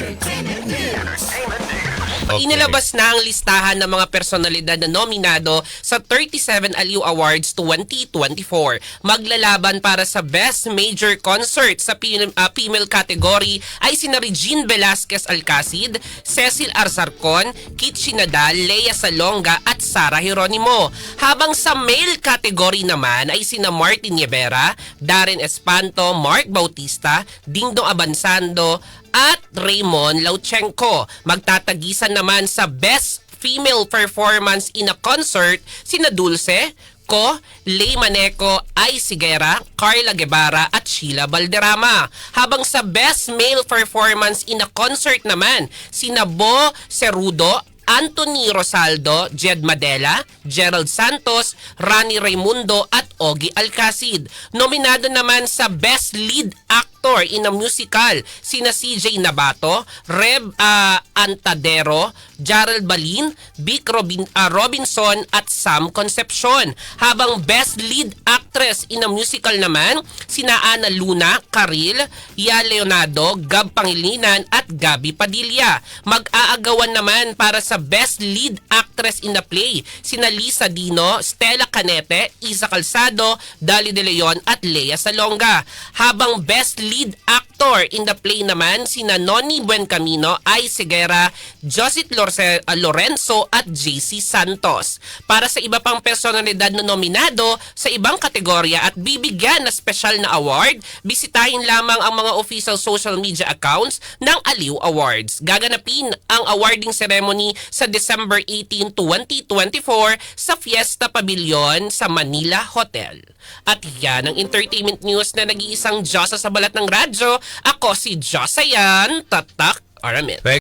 Okay. Inilabas na ang listahan ng mga personalidad na nominado sa 37 Aliw Awards 2024. Maglalaban para sa Best Major Concert sa ah, female category ay sina Regine Velasquez Alcacid, Cecil Arzarcon, Kit Nadal, Lea Salonga at Sara Geronimo. Habang sa male category naman ay sina Martin Yebera, Darren Espanto, Mark Bautista, Dingdong Abansando, at Raymond Lauchenko. Magtatagisan naman sa Best Female Performance in a Concert sina Dulce, Ko, Lay Maneco, Ay Sigera, Carla Guevara at Sheila Balderrama. Habang sa Best Male Performance in a Concert naman, sina Bo Cerudo, Anthony Rosaldo, Jed Madela, Gerald Santos, Rani Raimundo at Ogie Alcacid. Nominado naman sa Best Lead Actor in a Musical sina CJ Nabato, Reb ah, Antadero, Gerald Balin, Vic Robin, ah, Robinson at Sam Concepcion. Habang Best Lead Actress in a Musical naman sina Ana Luna, Karil, Ya Leonardo, Gab Pangilinan at Gabi Padilla. Mag-aagawan naman para sa Best Lead Actress in a Play sina Lisa Dino, Stella Canete, Isa Calzado, Dali De Leon at Lea Salonga. Habang Best Lead Actor in the Play naman sina Noni Buencamino, Ay Segura, Josit ah, Lorenzo at JC Santos. Para sa iba pang personalidad na nominado sa ibang kategorya at bibigyan na special na award, bisitahin lamang ang mga official social media accounts ng Aliw Awards. Gaganapin ang awarding ceremony sa December 18, 2024 sa Fiesta Pavilion sa Manila Hotel. At yan ang entertainment news na nag-iisang Diyosa sa balat ng radyo. Ako si Josayan Tatak Aramit.